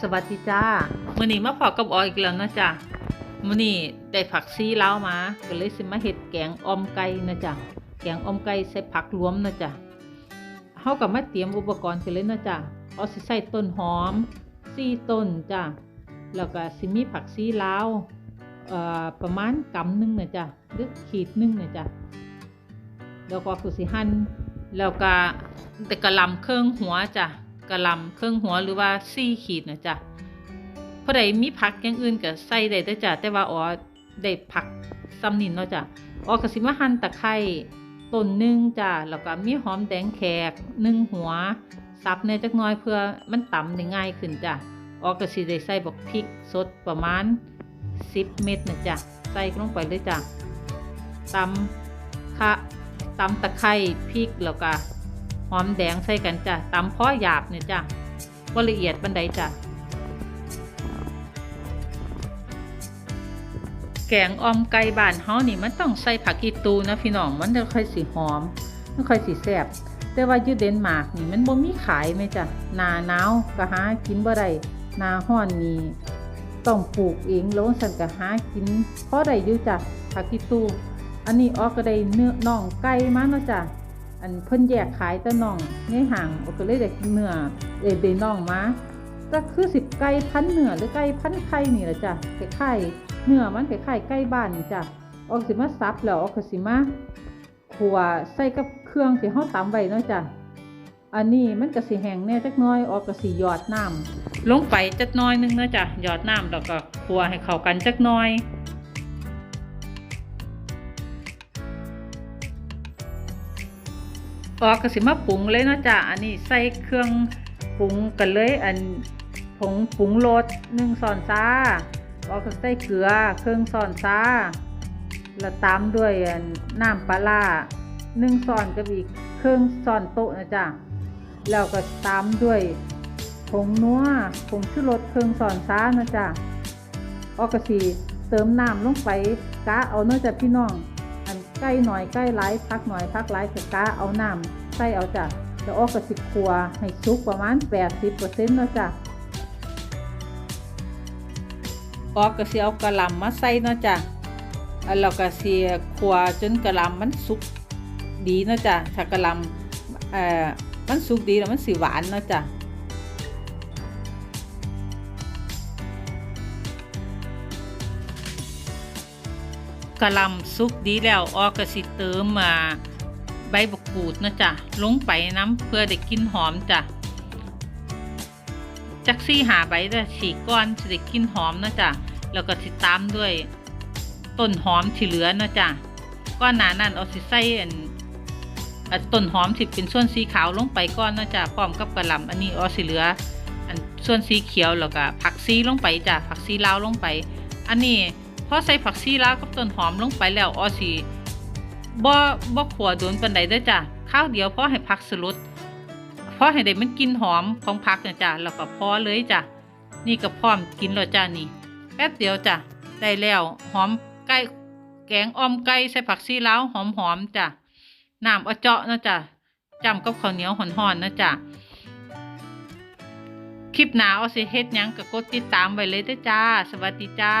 สวัสดีจ้ามื้อนี้มาพอกับออยอีกแล้วเนาะจ้ะมื้อนี้ได้ผักซีลาวมา ก็เลยสิมาเฮ็ดแกงอมไก่เนาะจ้ะแกงอมไก่ใส่ผักรวมเนาะจ้ะเฮาก็มาเตรียมอุปกรณ์กันเลยเนาะจ้ะเอาสิใส่ต้นหอม4ต้นจ้ะแล้วก็สิมีผักซีลาวเอ่อประมาณกำหนึ่งเนาะจ้ะหรือขีดหนึ่งเนาะจ้ะแล้วก็คือสิหั่นแล้วก็แต่กะลำเครื่องหัวจ้ะ กะลำเครื่องหัวหรือว่าซี่ขีดนะจ๊ะเพราะใดมีผักอย่างอื่นก็ใส่ได้เด้อจ้ะแต่ว่าอ๋อได้ผักซ้ำนินเนาะจ้ะอ๋อก็สิมาหั่นตะไคร้ต้นหนึ่งจ้ะแล้วก็มีหอมแดงแขกหนึ่งหัวสับในจักน้อยเพื่อมันตำได้ง่ายขึ้นจ้ะอ๋อก็สิได้ใส่บักพริกสดประมาณ 10 เม็ดนะจ๊ะใส่ลงไปเลยจ้ะตำคะตำตะไคร้พริกแล้วก็ อมแดงใส่กันจ้ะตำพอหยาบเนี่ยจ้ะบ่ละเอียดบันไดจ้ะแกงออมไก่บ้านเฮานี่มันต้องใส่ผักอีตูนะพี่น้องมันจะค่อยสิหอมมันค่อยสิแซ่บแต่ว่ายู่เดนมาร์กนี่มันบ่มีขายไหมจ้ะหนาหนาวก็หากินบ่ได้หนาร้อนนี่ต้องปลูกเองแล้วสันก็หากินพอได้อยู่จ้ะผักอีตู อันนี้ออกก็ได้เนื้อน่องไก่มาเนาะจ้ะ อันเพิ่นแยกขายแต่น่องในห่างโอก็เลยได้เนื้อเอเดน่องมาก็คือสิบไก่พันเนื้อหรือไก่พันไข่นี่แหละจ้ะไก่ไข่เนื้อมันไก่ไข่ไก่บ้านนี่จ้ะออกสิมาซับแล้วออกสิมาขัวใส่กับเครื่องที่เฮาตำไว้เนาะจ้ะอันนี้มันก็สิแห้งแน่จักน้อยออกก็สิหยอดน้ำลงไปจักน้อยนึงเนาะจ้ะหยอดน้ำแล้วก็ขัวให้เข้ากันจักน้อย ออกก็สิมาปรุงเลยเนาะจ้ะอันนี้ใส่เครื่องปรุงกันเลย อันผงปรุงรสหนึ่งช้อนซาออกก็ใส่เกลือเครื่องช้อนซาแล้วตามด้วยอันน้ำปลาร้าหนึ่งช้อนกับอีกเครื่องช้อนโต๊ะนะจ้ะแล้วก็ตามด้วยผงนัวผงชูรสเครื่องช้อนซานะจ้ะออกก็สิเติมน้ำลงไปกะเอาเนาะจ้ะพี่น้อง ใกล้หน่อยใกล้หลายพักหน่อยพักหลายกะกะเอาน้ำใส่เอาจ้ะแล้วออกกระสิบครัวให้สุกประมาณ 80%แล้วจ้ะออกกระเสียเอากระลำมาใส่เนาะจ้ะอันเรากระเสียครัวจนกระลำมันสุกดีเนาะจ้ะถ้ากระลำเอ่อมันสุกดีแล้วมันสิหวานเนาะจ้ะ กะลำสุกดีแล้วออกระสิเติมมาใบบกกูดนะจ๊ะลงไปน้ำเพื่อได้กินหอมจ้ะจักซี่หาใบจะฉีกก้อนจะได้กินหอมนะจ๊ะแล้วก็สิตามด้วยต้นหอมที่เหลือนะจ๊ะก้อนหนานั่นเอาสิใส่อันต้นหอมที่เป็นส่วนสีขาวลงไปก้อนนะจ๊ะพร้อมกับกระลำอันนี้เอาสิเหลือ อันส่วนสีเขียวแล้วก็ผักซีลงไปจ้ะผักซีลาวลงไป อันนี้ อใส่ผักชีลาวกับต้นหอมลงไปแล้วออสิบ่บ่ขัวโดนปานใดเด้อจ้ะข้าวเดียวพอให้ผักสลุดพอให้ได้มันกินหอมของผักนะจ้ะแล้วก็พอเลยจ้ะนี่ก็พร้อมกินแล้วจ้ะนี่แป๊บเดียวจ้ะได้แล้วหอมไก่แกงอ่อมไก่ใส่ผักชีลาวหอมๆจ้ะน้ำอเจาะนะจ้ะจำกับข้าวเหนียวห่อนๆนะจ้ะคลิปหนาเอาสิเฮ็ดยังก็กดติดตามไว้เลยเด้อจ้า สวัสดีจ้า